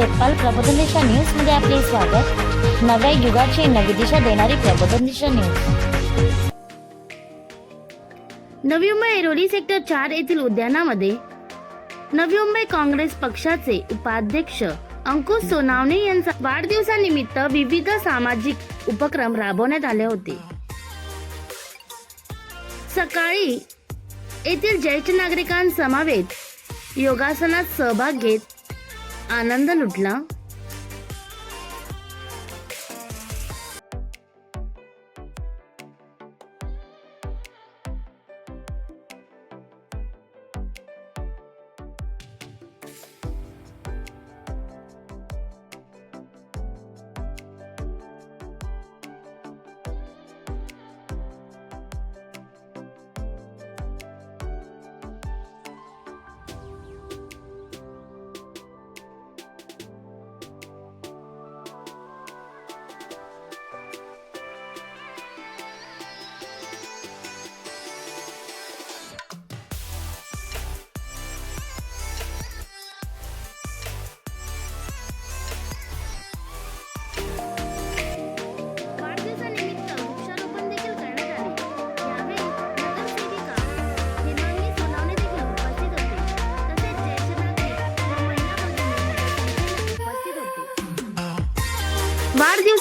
जगपाल प्रबोधन दिशा न्यूजमध्ये आपले स्वागत. नव्या युगाची नवी दिशा देणारी प्रबोधन दिशा न्यूज. नवी मुंबई ऐरोली सेक्टर चार येथील उद्यानामध्ये नवी मुंबई काँग्रेस पक्षाचे उपाध्यक्ष अंकुश सोनावणे यांचा वाढदिवसानिमित्त विविध सामाजिक उपक्रम राबवण्यात आले होते. सकाळी येथील ज्येष्ठ नागरिकांसमवेत योगासनात सहभाग घेत आनंद लुटला.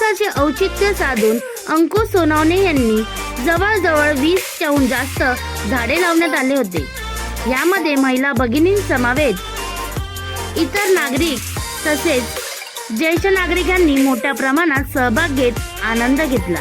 वाढदिवसाचे औचित्य साधून अंकुश सोनावणे यांनी जवळजवळ वीसच्याहून जास्त झाडे लावण्यात आले होते. यामध्ये महिला भगिनींसमावेत इतर नागरिक तसेच ज्येष्ठ नागरिकांनी मोठ्या प्रमाणात सहभाग घेत आनंद घेतला.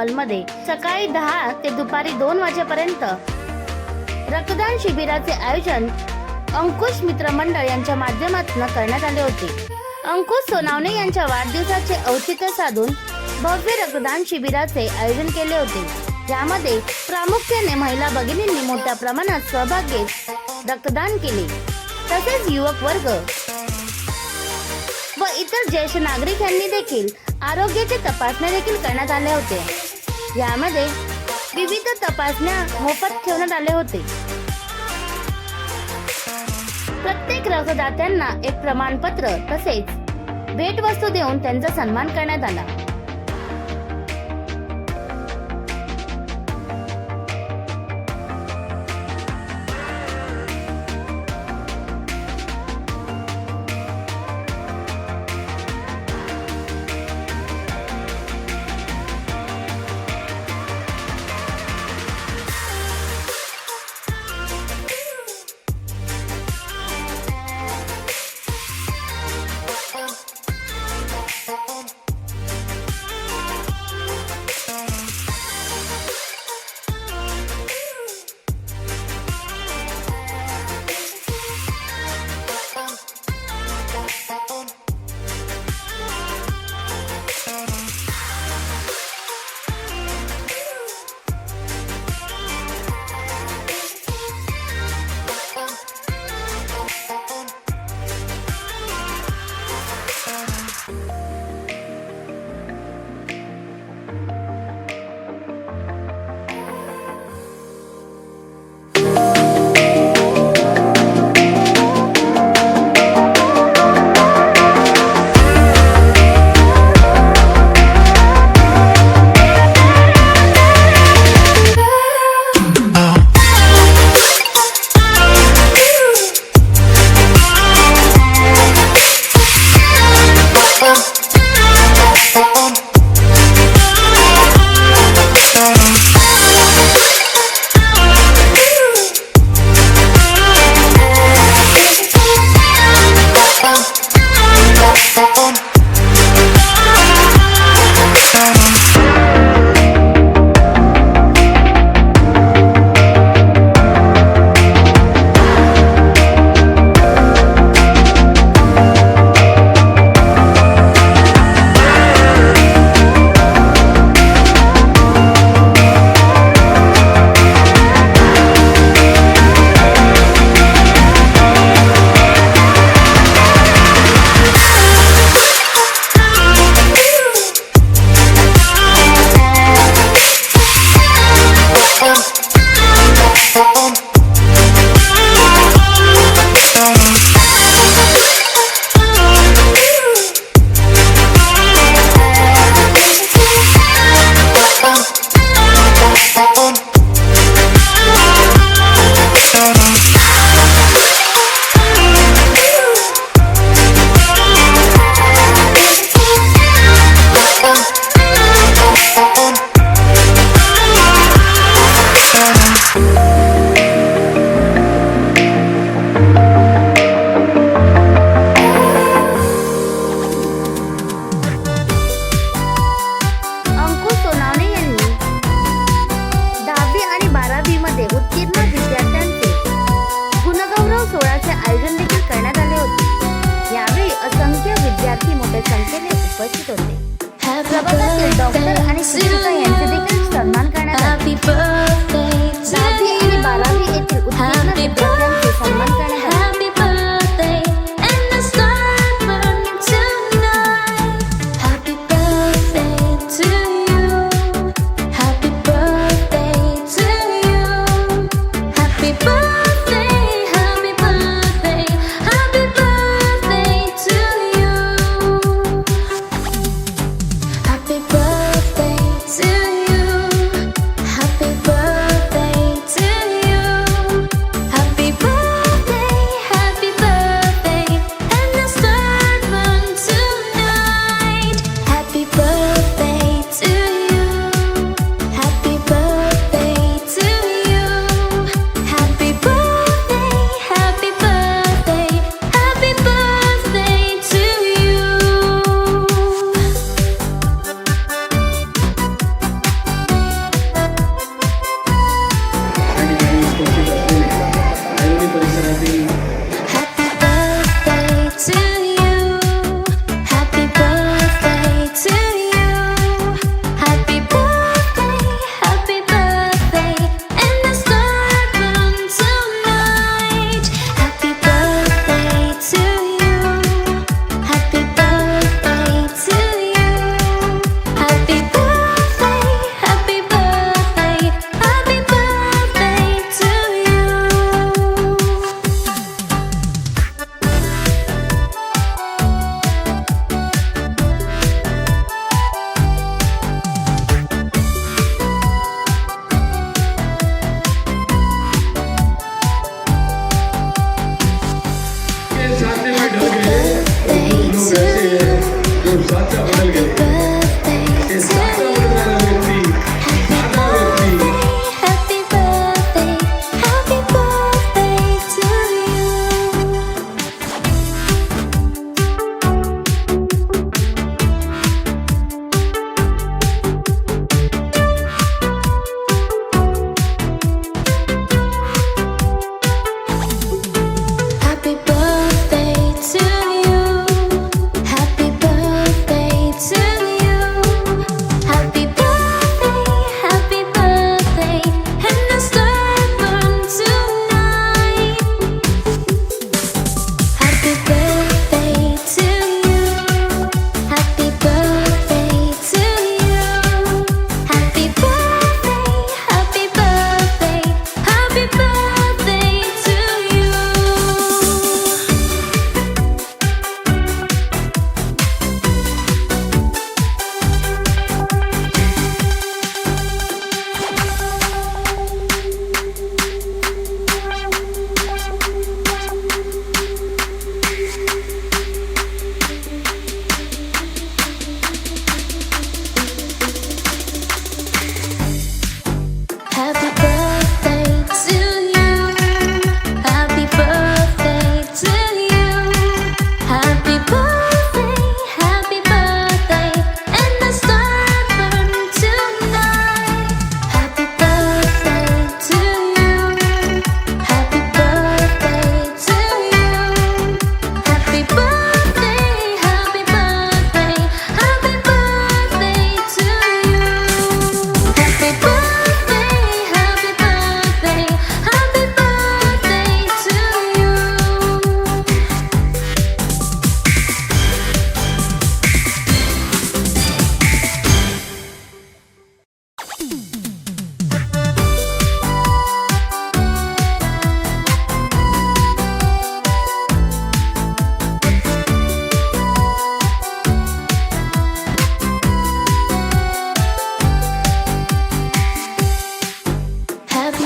हॉलमध्ये सकाळी दहा ते दुपारी दोन वाजेपर्यंत रक्तदान शिबिराचे आयोजन अंकुश मित्र मंडळ यांच्या माध्यमातून करण्यात आले होते. अंकुश सोनावणे यांच्या वाढदिवसाचे औचित्य साधून भव्य रक्तदान शिबिराचे आयोजन केले होते. ज्यामध्ये प्रामुख्याने महिला भगिनींनी मोठ्या प्रमाणात सहभाग घेत रक्तदान केले. तसेच युवक वर्ग व इतर ज्येष्ठ नागरिक यांनी देखील आरोग्याची तपासण्या देखील करण्यात आल्या होत्या यामध्ये विविध तपासण्या मोफत ठेवण्यात आले होते. प्रत्येक रक्तदात्यांना एक प्रमाणपत्र तसेच भेटवस्तू देऊन त्यांचा सन्मान करण्यात आला.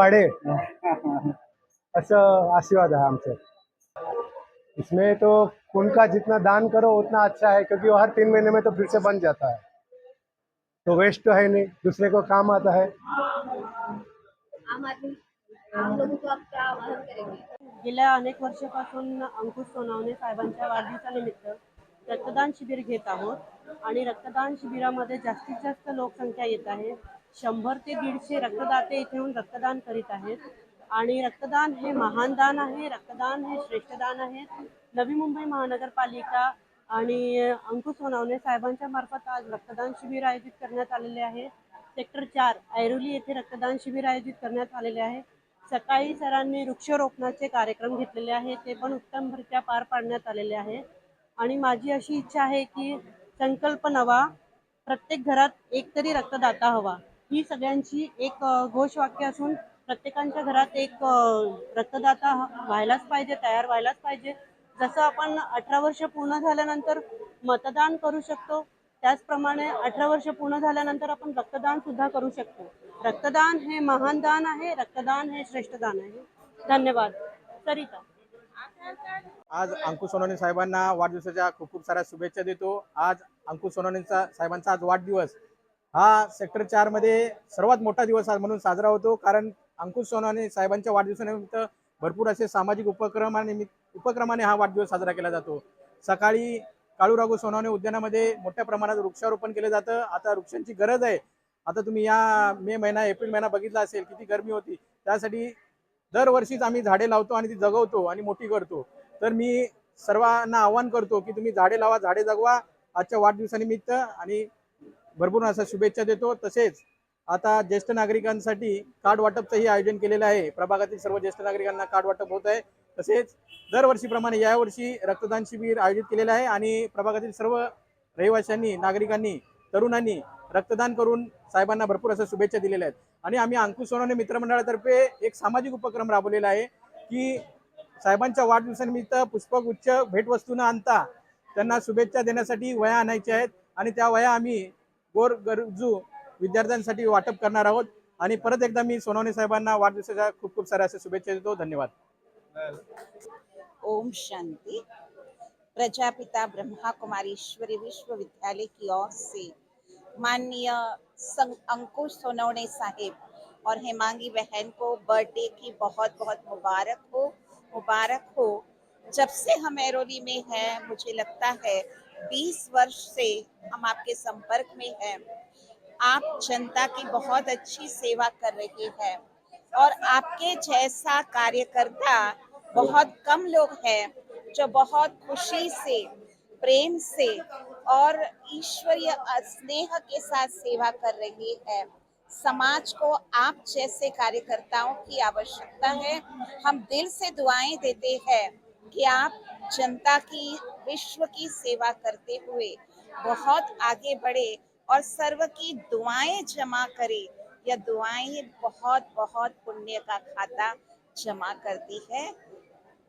वाढे असं आशीर्वाद है हमसे इसमें तो खून का जितना दान करो उतना अच्छा है क्योंकि वो हर तीन महीने में तो फिर से बन जाता है। तो वेस्ट तो है नहीं दूसरे को काम आता है। आम आदमी आम लोगों को आप क्या आवाहन करेंगे? गेल्या अनेक वर्षापासून अंकुश सोनावणे साहेबांच्या वाढदिवसानिमित्त रक्तदान शिबिर घेत आहोत आणि रक्तदान शिबिरामध्ये जास्तीत जास्त लोकसंख्या येत आहे. शंभर ते दीडशे रक्तदाते इथे येऊन रक्तदान करीत आहेत. आणि रक्तदान हे महान दान आहे. रक्तदान हे श्रेष्ठ दान आहे. नवी मुंबई महानगरपालिका आणि अंकुश सोनावणे साहेबांच्या मार्फत आज रक्तदान शिबिर आयोजित करण्यात आलेले आहे. सेक्टर चार ऐरोली येथे रक्तदान शिबिर आयोजित करण्यात आलेले आहे. सकाळी सरांनी वृक्षारोपणाचे कार्यक्रम घेतलेले आहे. ते पण उत्तमरित्या पार पाडण्यात आलेले आहे. आणि माझी अशी इच्छा आहे की संकल्प नवा. प्रत्येक घरात एक तरी रक्तदाता हवा. ही सगळ्यांची एक घोष घोषवाक्य असून प्रत्येकांच्या घरात एक रक्तदाता व्हायलाच पाहिजे तयार व्हायलाच पाहिजे. जसं आपण अठरा वर्ष पूर्ण झाल्यानंतर मतदान करू शकतो त्याचप्रमाणे अठरा वर्ष पूर्ण झाल्यानंतर आपण रक्तदान सुद्धा करू शकतो. रक्तदान हे महान दान आहे रक्तदान हे श्रेष्ठ दान आहे. धन्यवाद. सरिता. आज अंकुश सोनवणे साहेबांना वाढदिवसाच्या खूप खूप साऱ्या शुभेच्छा देतो. आज अंकुश सोनवणेंचा साहेबांचा आज वाढदिवस. हा सेक्टर चारमध्ये सर्वात मोठा दिवस म्हणून साजरा होतो. कारण अंकुश सोनाने साहेबांच्या वाढदिवसानिमित्त भरपूर असे सामाजिक उपक्रमानिमित्त उपक्रमाने हा वाढदिवस साजरा केला जातो. सकाळी काळूराघू सोनाने उद्यानामध्ये मोठ्या प्रमाणात वृक्षारोपण केलं जातं. आता वृक्षांची गरज आहे. आता तुम्ही या मे महिना एप्रिल महिना बघितला असेल किती गर्मी होती. त्यासाठी दरवर्षीच आम्ही झाडे लावतो आणि ती जगवतो आणि मोठी करतो. तर मी सर्वांना आवाहन करतो की तुम्ही झाडे लावा झाडे जगवा आजच्या वाढदिवसानिमित्त आणि भरपूर असं शुभेच्छा देतो. तसेच आता ज्येष्ठ नागरिकांसाठी कार्ड वाटपचंही आयोजन केलेलं आहे. प्रभागातील सर्व ज्येष्ठ नागरिकांना कार्ड वाटप होत आहे. तसेच दरवर्षीप्रमाणे यावर्षी रक्तदान शिबिर आयोजित केलेलं आहे आणि प्रभागातील सर्व रहिवाशांनी नागरिकांनी तरुणांनी रक्तदान करून साहेबांना भरपूर असं शुभेच्छा दिलेल्या आहेत. आणि आम्ही अंकुश सोनवणे मित्रमंडळातर्फे एक सामाजिक उपक्रम राबवलेला आहे की साहेबांच्या वाढदिवसानिमित्त पुष्पगुच्छ भेटवस्तू न आणता त्यांना शुभेच्छा देण्यासाठी वया आणायच्या आहेत. आणि त्या वया आम्ही गोर गरजू विद्यार्थ्यांसाठी वाटप करणार आहोत. आणि परत एकदा मी सोनवणे साहेबांना वाढदिवसाच्या खूप खूप साऱ्या अशा शुभेच्छा देतो. धन्यवाद. ओम शांति. प्रजापिता ब्रह्मा कुमारीश्वरी विश्वविद्यालय की ओर से माननीय संग अंकुश सोनवणे साहेब और हेमांगी बहन को बर्थडे की बहुत बहुत मुबारक हो मुबारक हो। जब से हम एरोली में हैं मुझे लगता है 20 वर्ष से हम आपके संपर्क में हैं। आप जनता की बहुत अच्छी सेवा कर रहे हैं और आपके जैसा कार्यकर्ता बहुत कम लोग हैं जो बहुत खुशी से, प्रेम से और ईश्वरीय स्नेह के साथ सेवा कर रहे हैं। समाज को आप जैसे कार्यकर्ताओं की आवश्यकता है। हम दिल से दुआएँ देते हैं कि आप जनता की विश्व की सेवा करते हुए बहुत आगे बढ़े और सर्व की दुआएं जमा करे। यह दुआएं बहुत बहुत पुण्य का खाता जमा करती है।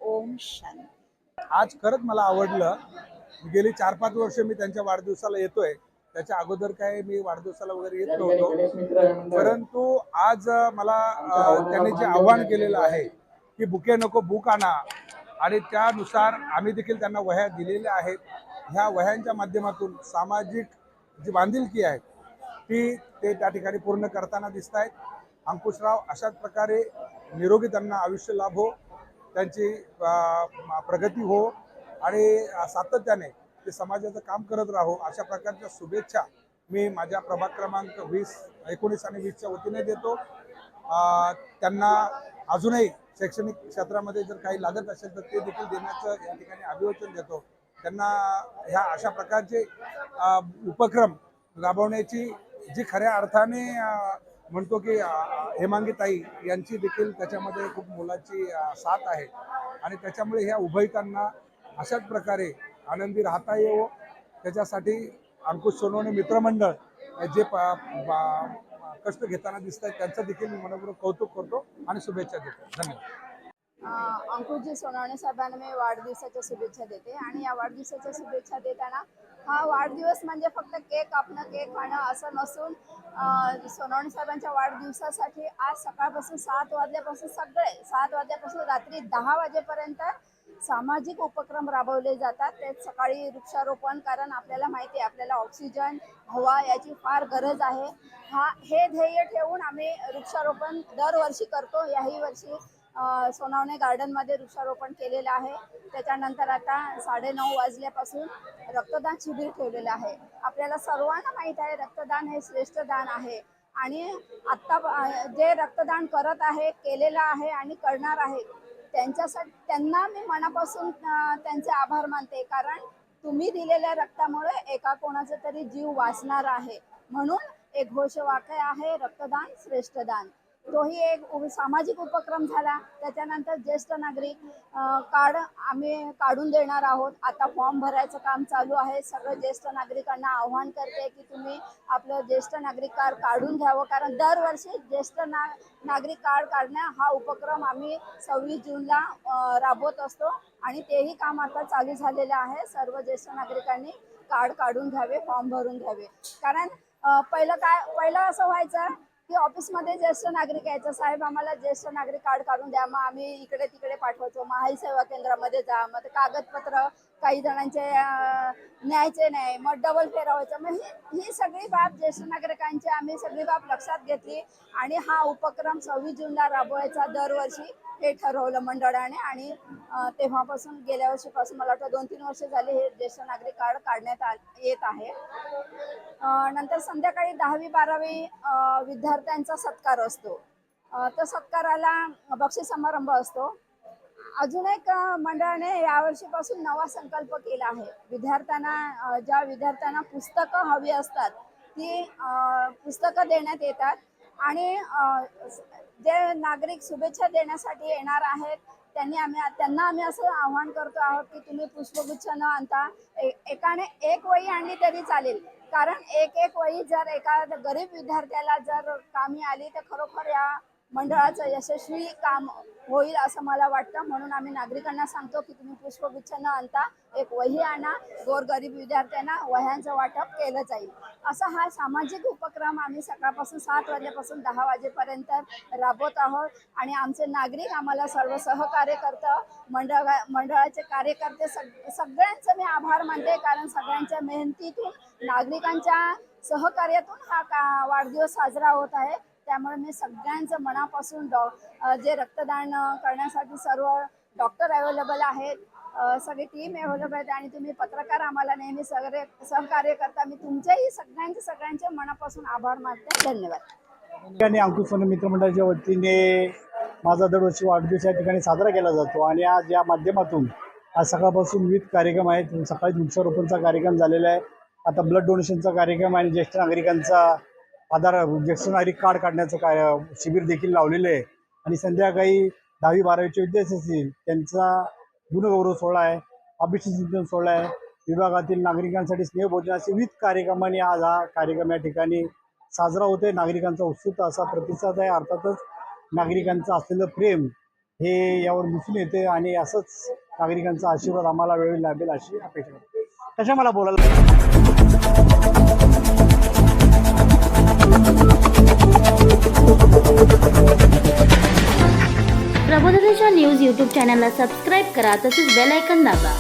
ओम शांति। आज खरंच मला आवडलं. गेली चार पाच वर्ष मी त्यांच्या वाढदिवसाला येतोय. त्याच्या अगोदर काय मी वाढदिवसाला वगैरे येत नव्हतो. परंतु आज मला त्यांनी जे आव्हान केलेलं आहे की बुके नको बुक आणा. आणि त्यानुसार आम्ही देखील त्यांना वह्या दिलेल्या आहेत. ह्या वह्यांच्या माध्यमातून सामाजिक जी बांधिलकी आहे ती ते त्या ठिकाणी पूर्ण करताना दिसत आहेत अंकुशराव अशाच प्रकारे निरोगी त्यांना आयुष्य लाभो हो, त्यांची प्रगती हो आणि सातत्याने ते समाजाचं काम करत राहो अशा प्रकारच्या शुभेच्छा मी माझ्या प्रभाग क्रमांक वीस एकोणीस आणि वीसच्या वतीने देतो. त्यांना अजूनही शैक्षणिक क्षेत्रामध्ये जर काही लागत असेल तर ते देखील देण्याचं या ठिकाणी अभिवचन देतो. त्यांना ह्या अशा प्रकारचे उपक्रम राबवण्याची जी खऱ्या अर्थाने म्हणतो की हेमांगीताई यांची देखील त्याच्यामध्ये खूप मोलाची साथ आहे. आणि त्याच्यामुळे ह्या उभयतांना अशाच प्रकारे आनंदी राहता येवो. त्याच्यासाठी अंकुश सोनवणे मित्रमंडळ जे प कष्ट घेताना दिसत आहेत त्यांचं देखील मी मनपूर्वक कौतुक करतो आणि शुभेच्छा देतो. धन्यवाद. अंकुशजी सोनवणे साहेबांना मी वाढदिवसाच्या शुभेच्छा देते आणि या वाढदिवसाच्या शुभेच्छा देताना हा वाढदिवस म्हणजे फक्त केक कापणं केक खाणं असं नसून सोनवणे साहेबांच्या वाढदिवसासाठी आज सकाळपासून सात वाजल्यापासून सगळे सात वाजल्यापासून रात्री दहा वाजेपर्यंत सामाजिक उपक्रम राबवले जातात. ते सकाळी वृक्षारोपण कारण आपल्याला माहिती आहे आपल्याला ऑक्सिजन हवा याची फार गरज आहे. हा हे ध्येय ठेवून आम्ही वृक्षारोपण दरवर्षी करतो. याही वर्षी सोनावणे गार्डनमध्ये वृक्षारोपण केलेलं आहे. त्याच्यानंतर आता साडेनऊ वाजल्यापासून रक्तदान शिबिर ठेवलेलं आहे. आपल्याला सर्वांना माहीत आहे रक्तदान हे श्रेष्ठ दान आहे. आणि आत्ता जे रक्तदान करत आहे केलेलं आहे आणि करणार आहे त्यांच्यासाठी त्यांना मी मनापासून त्यांचे आभार मानते. कारण तुम्ही दिलेल्या रक्तामुळे एका कोणाचा तरी जीव वाचणार आहे. म्हणून एक घोषवाक्य आहे रक्तदान श्रेष्ठदान तोही एक सामाजिक उपक्रम झाला. त्याच्यानंतर ज्येष्ठ नागरिक कार्ड आम्ही काढून देणार आहोत. आता फॉर्म भरायचं काम चालू आहे. सगळं ज्येष्ठ नागरिकांना आव्हान करते की तुम्ही आपलं ज्येष्ठ नागरिक कार्ड काढून घ्यावं. कारण दरवर्षी ज्येष्ठ ना नागरिक कार्ड काढण्या हा उपक्रम आम्ही सव्वीस जूनला राबवत असतो. आणि तेही काम आता चालू झालेलं आहे. सर्व ज्येष्ठ नागरिकांनी कार्ड काढून घ्यावे फॉर्म भरून घ्यावे. कारण पहिलं काय पहिलं असं व्हायचं की ऑफिसमध्ये ज्येष्ठ नागरिक यायचं साहेब आम्हाला ज्येष्ठ नागरिक कार्ड काढून द्या मग आम्ही इकडे तिकडे पाठवायचो आई सेवा केंद्रामध्ये जा मग ते कागदपत्र काही जणांचे न्यायचे नाही मग डबल फेरावायचं. मग ही ही सगळी बाब ज्येष्ठ नागरिकांची आम्ही सगळी बाब लक्षात घेतली आणि हा उपक्रम सव्वीस जूनला राबवायचा दरवर्षी. हे ठरवलं मंडळाने आणि तेव्हापासून गेल्या वर्षीपासून मला वाटतं दोन तीन वर्ष झाले हे ज्येष्ठ नागरिक कार्ड काढण्यात आ येत आहे. नंतर संध्याकाळी दहावी बारावी विद्यार्थ्यांचा सत्कार असतो. तर सत्काराला बक्षीस समारंभ असतो. अजून एक मंडळाने यावर्षीपासून नवा संकल्प केला आहे. विद्यार्थ्यांना ज्या विद्यार्थ्यांना पुस्तकं हवी असतात ती पुस्तकं देण्यात येतात. आणि जे नागरिक शुभेच्छा देण्यासाठी येणार आहेत त्यांनी आम्ही त्यांना आम्ही असं आव्हान करतो आहोत की तुम्ही पुष्पगुच्छ न आणता एकाने एक वही आणली तरी चालेल. कारण एक एक वही जर एका गरीब विद्यार्थ्याला जर कामी आली तर खरोखर या मंडळाचं यशस्वी काम होईल असं मला वाटतं. म्हणून आम्ही नागरिकांना सांगतो की तुम्ही पुष्पगुच्छ न आणता. एक वही आणा. गोरगरीब विद्यार्थ्यांना वह्यांचं वाटप केलं जाईल. असा हा सामाजिक उपक्रम आम्ही सकाळपासून सात वाजल्यापासून दहा वाजेपर्यंत राबवत आहोत. आणि आमचे नागरिक आम्हाला सर्व सहकार्य करतं. मंडळ मंडळाचे कार्यकर्ते सग सगळ्यांचं मी आभार मानते. कारण सगळ्यांच्या मेहनतीतून नागरिकांच्या सहकार्यातून हा का वाढदिवस साजरा होत आहे. त्यामुळे मी सगळ्यांचं मनापासून डॉ जे रक्तदान करण्यासाठी सर्व डॉक्टर अवेलेबल आहेत सगळी टीम अवेलेबल आहे आणि तुम्ही पत्रकार आम्हाला नेहमी सगळे सहकार्य करता. मी तुमच्याही सगळ्यांचे सगळ्यांचे मनापासून आभार मानते. धन्यवाद. आणि अंकुश मित्रमंडळाच्या वतीने माझा दरवर्षी वाढदिवस या ठिकाणी साजरा केला जातो. आणि आज या माध्यमातून आज सकाळपासून विविध कार्यक्रम आहेत. सकाळी वृक्षारोपणचा कार्यक्रम झालेला आहे. आता ब्लड डोनेशनचा कार्यक्रम आणि ज्येष्ठ नागरिकांचा आधार ज्येष्ठ कार्ड काढण्याचं काय शिबिर देखील लावलेलं आहे. आणि संध्याकाळी दहावी बारावीचे विद्यार्थी असतील त्यांचा गुणगौरव सोहळा आहे अभिषेक सिंचन सोहळा आहे. विभागातील नागरिकांसाठी स्नेहभोजन असे विविध कार्यक्रमांनी आज हा कार्यक्रम या ठिकाणी साजरा होतोय. नागरिकांचा उत्सुक असा प्रतिसाद आहे. अर्थातच नागरिकांचं असलेलं प्रेम हे यावर दिसून येते आणि असंच नागरिकांचा आशीर्वाद आम्हाला वेळी लाभेल अशी अपेक्षा आहे. कशा मला बोलायला प्रबोधनेच्या न्यूज यूट्यूब चॅनलला सबस्क्राईब करा तसेच बेल ऐकन दाबा.